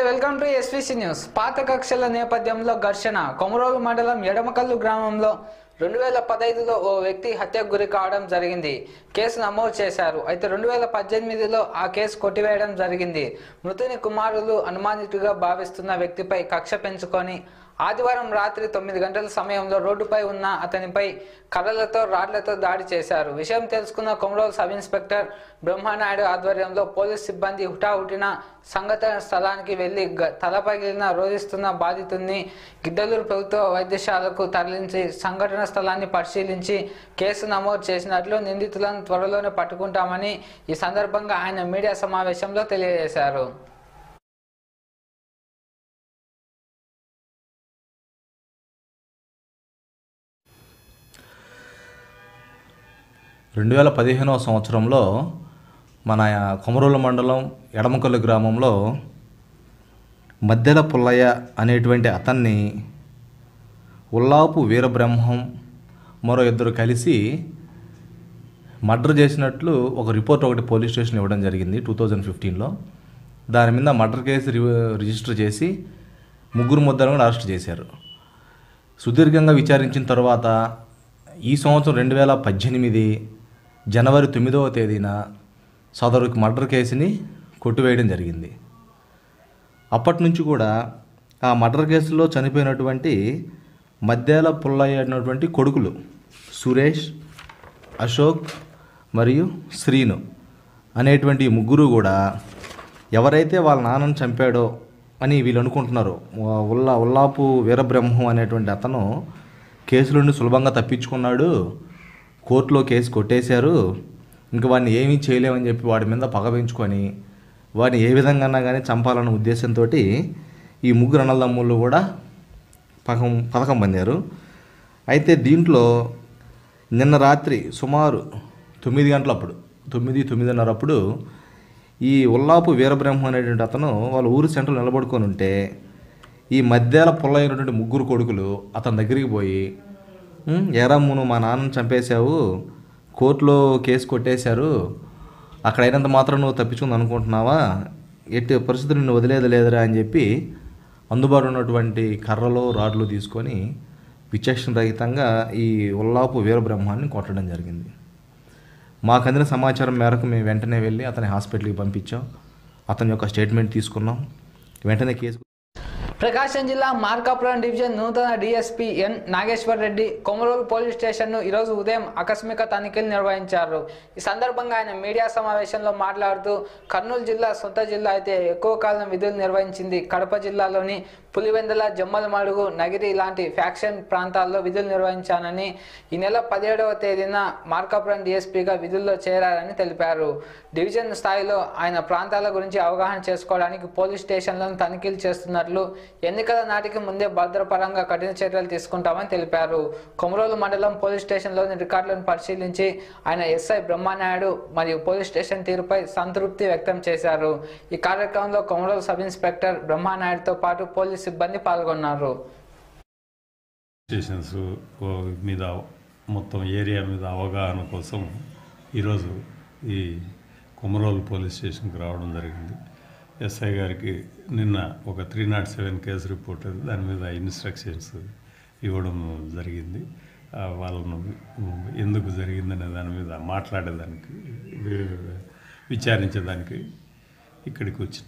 నమస్తే welcome to SVC news పాత కక్షల నేపథ్యంలో ఘర్షణ. కొమరోలు మండలం ఎడమకల్లు గ్రామంలో రెండు వేల పదహైదులో ఓ వ్యక్తి హత్యకు గురి కావడం జరిగింది. కేసు నమోదు చేశారు. అయితే రెండు వేల పద్దెనిమిదిలో ఆ కేసు కొట్టివేయడం జరిగింది. మృతుని కుమారులు అనుమానితుగా భావిస్తున్న వ్యక్తిపై కక్ష పెంచుకొని ఆదివారం రాత్రి తొమ్మిది గంటల సమయంలో రోడ్డుపై ఉన్న అతనిపై కర్రలతో రాడ్లతో దాడి చేశారు. విషయం తెలుసుకున్న కొమరోలు సబ్ ఇన్స్పెక్టర్ బ్రహ్మనాయుడు ఆధ్వర్యంలో పోలీస్ సిబ్బంది హుటాహుటిన సంఘటన స్థలానికి వెళ్ళి తలపగిలిన తల పగిలిన రోధిస్తున్న బాధితుడిని గిద్దలూరు ప్రభుత్వ వైద్యశాలకు తరలించి సంఘటన స్థలాన్ని పరిశీలించి కేసు నమోదు చేసినట్లు నిందితులను త్వరలోనే పట్టుకుంటామని ఈ సందర్భంగా ఆయన మీడియా సమావేశంలో తెలియజేశారు. రెండు వేల పదిహేనవ సంవత్సరంలో మన కొమరోలు మండలం ఎడమకొల్లు గ్రామంలో మద్దెల పుల్లయ్య అనేటువంటి అతన్ని ఉల్లాపు వీరబ్రహ్మం మరో ఇద్దరు కలిసి మర్డర్ చేసినట్లు ఒక రిపోర్ట్ ఒకటి పోలీస్ స్టేషన్ ఇవ్వడం జరిగింది టూ థౌజండ్ ఫిఫ్టీన్లో. దాని మీద మర్డర్ కేసు రిజిస్టర్ చేసి ముగ్గురు ముద్దలను కూడా అరెస్ట్ చేశారు. సుదీర్ఘంగా విచారించిన తర్వాత ఈ సంవత్సరం రెండు వేల పద్దెనిమిది జనవరి తొమ్మిదవ తేదీన సదరుకి మర్డర్ కేసుని కొట్టివేయడం జరిగింది. అప్పటి నుంచి కూడా ఆ మర్డర్ కేసులో చనిపోయినటువంటి మద్దేల పుల్లయ్యనటువంటి కొడుకులు సురేష్ అశోక్ మరియు శ్రీను అనేటువంటి ముగ్గురు కూడా ఎవరైతే వాళ్ళ నాన్నను చంపాడో అని వీళ్ళు అనుకుంటున్నారు ఉల్లా ఉల్లాపు వీరబ్రహ్మం అనేటువంటి అతను కేసు నుండి సులభంగా తప్పించుకున్నాడు. కోర్టులో కేసు కొట్టేశారు. ఇంక వాడిని ఏమీ చేయలేమని చెప్పి వాడి మీద పగ పెంచుకొని వాడిని ఏ విధంగా కానీ చంపాలన్న ఉద్దేశంతో ఈ ముగ్గురు అన్నదమ్ముళ్ళు కూడా పథకం పథకం పొందారు. అయితే దీంట్లో నిన్న రాత్రి సుమారు తొమ్మిది గంటలప్పుడు తొమ్మిది తొమ్మిదిన్నర అప్పుడు ఈ ఉల్లాపు వీరబ్రహ్మ అనేటువంటి అతను వాళ్ళ ఊరు సెంటర్ నిలబడుకొని ఉంటే ఈ మధ్యాల అయినటువంటి ముగ్గురు కొడుకులు అతని దగ్గరికి పోయి "ఉమ్, ఏరా మును మా నాన్నని చంపేశావు. కోర్టులో కేసు కొట్టేశారు. అక్కడ అయినంత మాత్రం నువ్వు తప్పించుకుంది అనుకుంటున్నావా? ఎట్టి పరిస్థితులు నిన్ను వదిలేదు లేదురా అని చెప్పి అందుబాటులో ఉన్నటువంటి కర్రలు రాడ్లు తీసుకొని విచక్షణ రహితంగా ఈ ఉల్లాపు వీరబ్రహ్మాన్ని కొట్టడం జరిగింది. మాకు అందిన సమాచారం మేరకు మేము వెంటనే వెళ్ళి అతని హాస్పిటల్కి పంపించాం. అతని యొక్క స్టేట్మెంట్ తీసుకున్నాం. వెంటనే కేసు ప్రకాశం జిల్లా మార్కాపురం డివిజన్ నూతన DSP N Nageshwar Reddy Komarolu police స్టేషన్ను ఈరోజు ఉదయం ఆకస్మిక తనిఖీలు నిర్వహించారు. ఈ సందర్భంగా ఆయన మీడియా సమావేశంలో మాట్లాడుతూ కర్నూలు జిల్లా సొంత జిల్లా అయితే ఎక్కువ కాలం విధులు నిర్వహించింది కడప జిల్లాలోని పులివెందల జమ్మలమడుగు నగిరి లాంటి ఫ్యాక్షన్ ప్రాంతాల్లో విధులు నిర్వహించానని ఈ నెల పదిహేడవ తేదీన మార్కాపురం డిఎస్పీగా విధుల్లో చేరారని తెలిపారు. డివిజన్ స్థాయిలో ఆయన ప్రాంతాల గురించి అవగాహన చేసుకోవడానికి పోలీస్ స్టేషన్లను తనిఖీలు చేస్తున్నట్లు ఎన్నికల నాటికి ముందే భద్రపరంగా కఠిన చర్యలు తీసుకుంటామని తెలిపారు. కొమరోలు మండలం పోలీస్ స్టేషన్లోని రికార్డులను పరిశీలించి ఆయన ఎస్ఐ బ్రహ్మనాయుడు మరియు పోలీస్ స్టేషన్ తీరుపై సంతృప్తి వ్యక్తం చేశారు. ఈ కార్యక్రమంలో కొమరోలు సబ్ ఇన్స్పెక్టర్ బ్రహ్మనాయుడుతో పాటు పోలీస్ సిబ్బంది పాల్గొన్నారు. స్టేషన్స్ మీద మొత్తం ఏరియా మీద అవగాహన కోసం ఈరోజు ఈ కుమరోలు పోలీస్ స్టేషన్కి రావడం జరిగింది. ఎస్ఐ గారికి నిన్న ఒక three nought seven case report దాని మీద ఇన్స్ట్రక్షన్స్ ఇవ్వడం జరిగింది. వాళ్ళను ఎందుకు జరిగిందనే దాని మీద మాట్లాడేదానికి విచారించేదానికి ఇక్కడికి వచ్చిన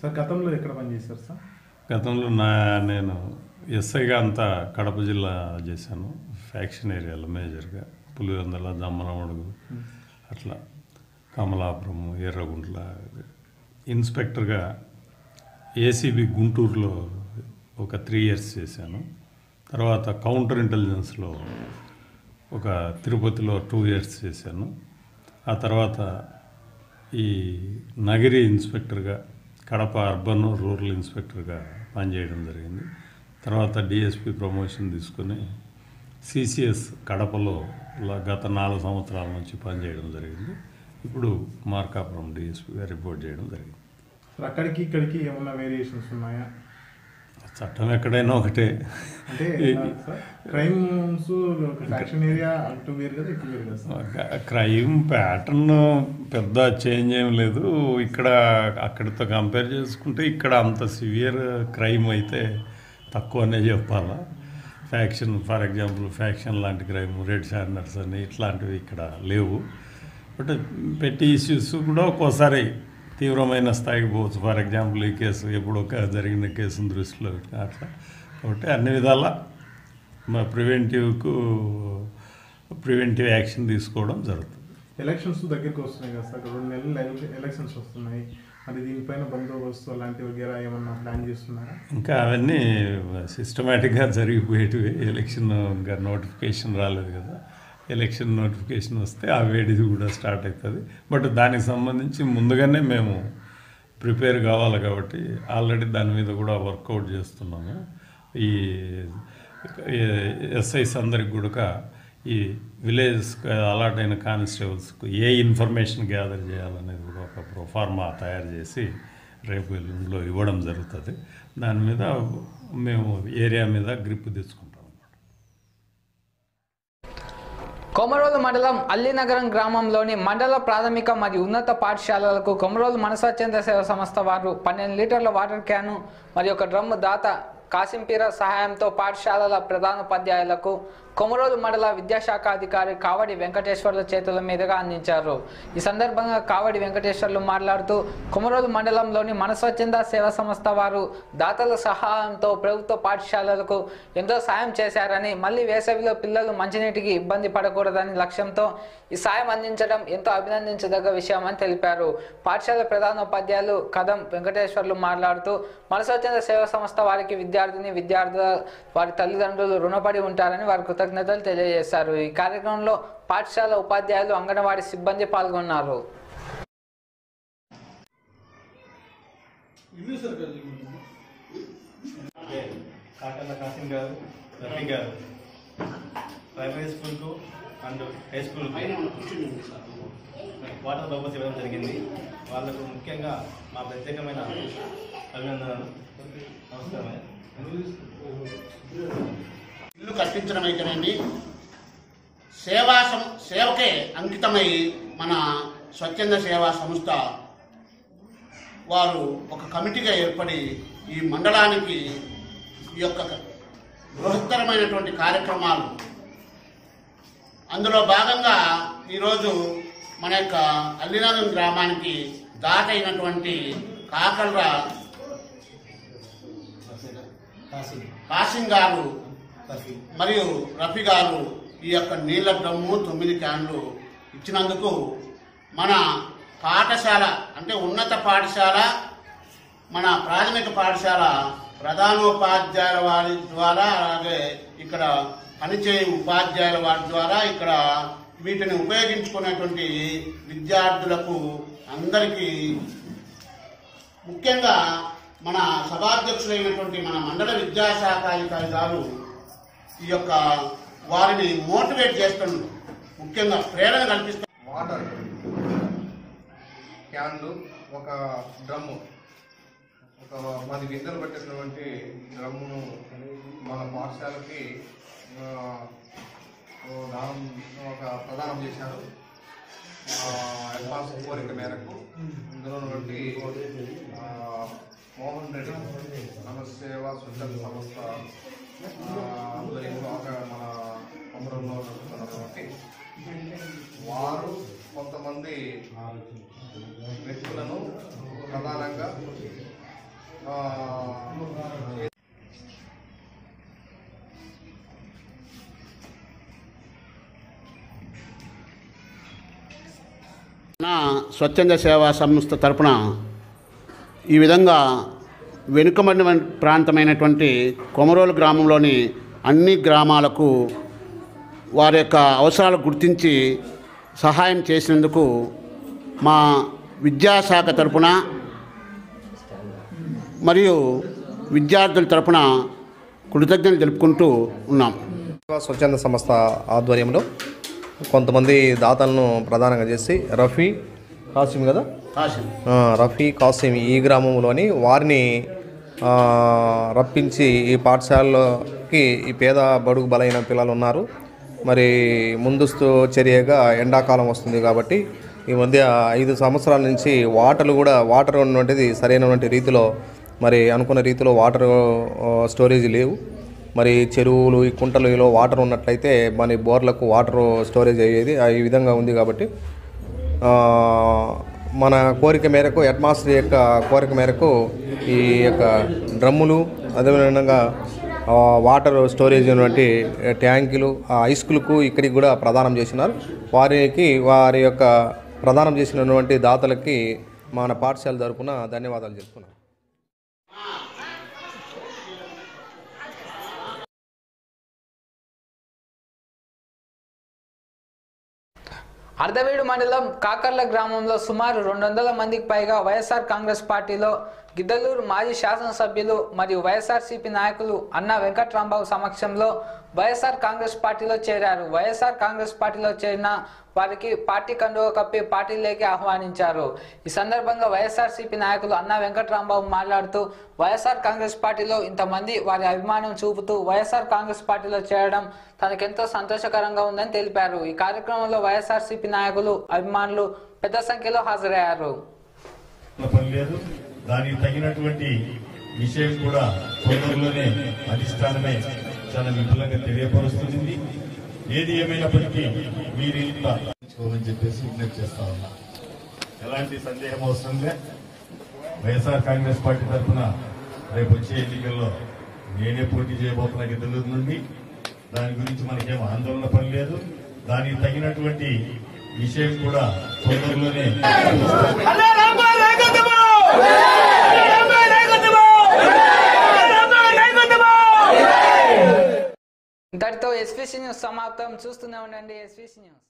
సార్ గతంలో ఎక్కడ పనిచేశారు సార్? గతంలో నా నేను ఎస్ఐగా అంతా కడప జిల్లా చేశాను ఫ్యాక్షన్ ఏరియాలో మేజర్గా. పులివెందల దమ్మనమడుగు అట్లా కమలాపురం ఎర్రగుంట్ల. ఇన్స్పెక్టర్గా ఏసీబీ గుంటూరులో ఒక త్రీ ఇయర్స్ చేశాను. తర్వాత కౌంటర్ ఇంటెలిజెన్స్లో ఒక తిరుపతిలో టూ ఇయర్స్ చేశాను. ఆ తర్వాత ఈ నగరి ఇన్స్పెక్టర్గా కడప అర్బన్ రూరల్ ఇన్స్పెక్టర్గా పనిచేయడం జరిగింది. తర్వాత డిఎస్పి ప్రమోషన్ తీసుకొని సిసిఎస్ కడపలో గత నాలుగు సంవత్సరాల నుంచి పనిచేయడం జరిగింది. ఇప్పుడు మార్కాపురం డిఎస్పిగా రిపోర్ట్ చేయడం జరిగింది. అక్కడికి ఇక్కడికి ఏమన్నా వేరియేషన్స్ ఉన్నాయా? చట్టం ఎక్కడైనా ఒకటే. అంటే ఎలా సార్ క్రైమ్స్ ఫ్యాక్షన్ ఏరియా అటు వేరు కదా ఇటు వేరు కదా సార్? క్రైమ్ ప్యాటర్న్ పెద్ద చేంజ్ ఏం లేదు. ఇక్కడ అక్కడితో కంపేర్ చేసుకుంటే ఇక్కడ అంత సివియర్ క్రైమ్ అయితే తక్కువనే చెప్పాలా. ఫ్యాక్షన్ ఫర్ ఎగ్జాంపుల్ ఫ్యాక్షన్ లాంటి క్రైమ్ రెడ్ షార్నర్స్ అని ఇట్లాంటివి ఇక్కడ లేవు. బట్ పెట్టి ఇష్యూస్ కూడా ఒక్కోసారి తీవ్రమైన స్థాయికి పోవచ్చు. ఫర్ ఎగ్జాంపుల్ ఈ కేసు ఎప్పుడో ఒక జరిగిన కేసును దృష్టిలో అట్లా. కాబట్టి అన్ని విధాలా మా ప్రివెంటివ్కు ప్రివెంటివ్ యాక్షన్ తీసుకోవడం జరుగుతుంది. ఎలక్షన్స్ దగ్గరికి వస్తున్నాయి కదా సార్. రెండు నెలలు ఎల- ఎలక్షన్స్ వస్తున్నాయి. మరి దీనిపైన బందోబస్తు అలాంటివి వగేరా ఏమన్నా ప్లాన్ చేస్తున్నారా? ఇంకా అవన్నీ సిస్టమేటిక్గా జరిగిపోయేటివి. ఎలక్షన్ ఇంకా నోటిఫికేషన్ రాలేదు కదా. ఎలక్షన్ నోటిఫికేషన్ వస్తే ఆ వేడిది కూడా స్టార్ట్ అవుతుంది. బట్ దానికి సంబంధించి ముందుగానే మేము ప్రిపేర్ కావాలి కాబట్టి ఆల్రెడీ దాని మీద కూడా వర్కౌట్ చేస్తున్నాము. ఈ ఎస్ఐస్ అందరికి కూడా ఈ విలేజ్ అలాట్ అయిన కానిస్టేబుల్స్కు ఏ ఇన్ఫర్మేషన్ గ్యాదర్ చేయాలనేది కూడా ఒక ప్రొఫార్మా తయారు చేసి రేపు ఎల్లుండిలో ఇవ్వడం జరుగుతుంది. దాని మీద మేము ఏరియా మీద గ్రిప్ తెచ్చుకుంటాం. కొమరోలు మండలం అల్లినగరం గ్రామంలోని మండల ప్రాథమిక మరియు ఉన్నత పాఠశాలలకు కొమరోలు మనస్వచ్ఛంద సేవ సంస్థ వారు పన్నెండు లీటర్ల వాటర్ క్యాను మరియు ఒక డ్రమ్ము దాత కాసింపీర సహాయంతో పాఠశాలల ప్రధానోపాధ్యాయులకు కొమరోలు మండల విద్యాశాఖ అధికారి కావడి వెంకటేశ్వర్ల చేతుల మీదుగా అందించారు. ఈ సందర్భంగా కావడి వెంకటేశ్వర్లు మాట్లాడుతూ కొమరోలు మండలంలోని మనస్వచ్ఛంద సేవా సంస్థ వారు దాతల సహాయంతో ప్రభుత్వ పాఠశాలలకు ఎంతో సాయం చేశారని మళ్ళీ వేసవిలో పిల్లలు మంచినీటికి ఇబ్బంది పడకూడదని లక్ష్యంతో ఈ సాయం అందించడం ఎంతో అభినందించదగ్గ విషయం అని తెలిపారు. పాఠశాల ప్రధానోపాధ్యాయులు కదం వెంకటేశ్వర్లు మాట్లాడుతూ మనస్వచ్ఛంద సేవా సంస్థ వారికి విద్యార్థిని విద్యార్థుల వారి తల్లిదండ్రులు రుణపడి ఉంటారని వారు కృతజ్ఞతలు తెలియజేశారు. ఈ కార్యక్రమంలో పాఠశాల ఉపాధ్యాయులు అంగన్వాడీ సిబ్బంది పాల్గొన్నారు. ప్రైమరీ స్కూల్కు and high school water bubbles ఇవ్వడం జరిగింది. వాళ్ళకు ముఖ్యంగా మా ప్రత్యేకమైన అభినందనలు. నమస్కారం. ఇల్లు కట్టించడం అయితేనేమి సేవా సం సేవకే అంకితమై మన స్వచ్ఛంద సేవా సంస్థ వారు ఒక కమిటీగా ఏర్పడి ఈ మండలానికి ఈ యొక్క బృహత్తరమైనటువంటి కార్యక్రమాలు. అందులో భాగంగా ఈరోజు మన యొక్క అల్లినాదం గ్రామానికి దాటైనటువంటి కాకళ్ళ కాసిం గారు మరియు రఫీ గారు ఈ యొక్క నీళ్ళ డ్రమ్ము తొమ్మిది క్యాన్లు ఇచ్చినందుకు మన పాఠశాల అంటే ఉన్నత పాఠశాల మన ప్రాథమిక పాఠశాల ప్రధానోపాధ్యాయుల వారి ద్వారా అలాగే ఇక్కడ పనిచేయ ఉపాధ్యాయుల వారి ద్వారా ఇక్కడ వీటిని ఉపయోగించుకునేటువంటి విద్యార్థులకు అందరికీ ముఖ్యంగా మన సభాధ్యక్షులైనటువంటి మన మండల విద్యాశాఖ అధికారి గారు ఈ యొక్క వారిని మోటివేట్ చేస్తున్నారు ముఖ్యంగా ప్రేరణ కల్పిస్తారు వాటర్ క్యాన్లు ఒక డ్రమ్ము ఒక పది గింజలు పెట్టినటువంటి డ్రమ్మును మన పాఠశాలకి దానం ఒక ప్రదానం చేశారు. అడ్వాన్స్ కోరిక మేరకు ఇందులో ఉన్నటువంటి మోహన్ రెడ్డి సమస్సేవా సంస్థ ఆ, ఆధ్వర్యంలో మన అమరంలో కొమరంలో కాబట్టి వారు కొంతమంది వ్యక్తులను ప్రధానంగా నా స్వచ్ఛంద సేవా సంస్థ తరపున ఈ విధంగా వెనుకబడిన ప్రాంతమైనటువంటి కొమరోలు గ్రామంలోని అన్ని గ్రామాలకు వారి యొక్క అవసరాలు గుర్తించి సహాయం చేసినందుకు మా విద్యాశాఖ తరపున మరియు విద్యార్థుల తరపున కృతజ్ఞతలు తెలుపుకుంటూ ఉన్నాం. స్వచ్ఛంద సంస్థ ఆధ్వర్యంలో కొంతమంది దాతలను ప్రధానంగా చేసి రఫీ కాసిం కదా? రఫీ కాసిం ఈ గ్రామంలోని వారిని రప్పించి ఈ పాఠశాలలోకి ఈ పేద బడుగు బలైన పిల్లలు ఉన్నారు. మరి ముందస్తు చర్యగా ఎండాకాలం వస్తుంది కాబట్టి ఈ మధ్య ఐదు సంవత్సరాల నుంచి వాటర్లు కూడా వాటర్ ఉన్నటువంటిది సరైనటువంటి రీతిలో మరి అనుకున్న రీతిలో వాటర్ స్టోరేజ్ లేవు. మరి చెరువులు ఈ కుంటలలో వాటర్ ఉన్నట్లయితే మన బోర్లకు వాటర్ స్టోరేజ్ అయ్యేది ఈ విధంగా ఉంది కాబట్టి మన కోరిక మేరకు హెడ్ మాస్టర్ యొక్క కోరిక మేరకు ఈ యొక్క డ్రమ్ములు అదేవిధంగా వాటర్ స్టోరేజ్ ఉన్నటువంటి ట్యాంకులు ఆ ఇక్కడికి కూడా ప్రదానం చేసినారు. వారికి వారి యొక్క ప్రదానం చేసినటువంటి దాతలకి మన పాఠశాల తరపున ధన్యవాదాలు చెప్తున్నాను అర్ధవీడు మండలం కాకర్ల గ్రామంలో సుమారు రెండు వందల మందికి పైగా వైఎస్ఆర్ కాంగ్రెస్ పార్టీలో గిద్దలూరు మాజీ శాసనసభ్యులు మరియు వైఎస్ఆర్సీపీ నాయకులు అన్న వెంకట్రాంబాబు సమక్షంలో వైఎస్ఆర్ కాంగ్రెస్ పార్టీలో చేరారు. వైఎస్ఆర్ కాంగ్రెస్ పార్టీలో చేరిన వారికి పార్టీ కండువ కప్పి పార్టీలోకి ఆహ్వానించారు. ఈ సందర్భంగా వైఎస్ఆర్సీపీ నాయకులు అన్న వెంకట్రాంబాబు మాట్లాడుతూ వైఎస్ఆర్ కాంగ్రెస్ పార్టీలో ఇంతమంది వారి అభిమానం చూపుతూ వైఎస్ఆర్ కాంగ్రెస్ పార్టీలో చేరడం తనకెంతో సంతోషకరంగా ఉందని తెలిపారు. ఈ కార్యక్రమంలో వైఎస్ఆర్సీపీ నాయకులు అభిమానులు పెద్ద సంఖ్యలో హాజరయ్యారు. దానికి తగినటువంటి విషయం కూడా తొందరలోనే అధిష్టానమే చాలా విపులంగా తెలియపరుస్తుంది ఏది ఏమైనప్పటికీ మీరు ఇంత చెప్పేసి విజ్ఞప్తి చేస్తా ఉన్నా. ఎలాంటి సందేహం అవసరం లే. వైఎస్ఆర్ కాంగ్రెస్ పార్టీ తరఫున రేపు వచ్చే ఎన్నికల్లో నేనే పోటీ చేయబోతున్నా గిద్దలూరు నుండి. దాని గురించి మనకేం ఆందోళన పని లేదు. దానికి తగినటువంటి విషయం కూడా తొందరలోనే ఇంతటితో ఎస్పీసీ న్యూస్ సమాప్తం చూస్తూనే ఉండండి ఎస్పీసీ న్యూస్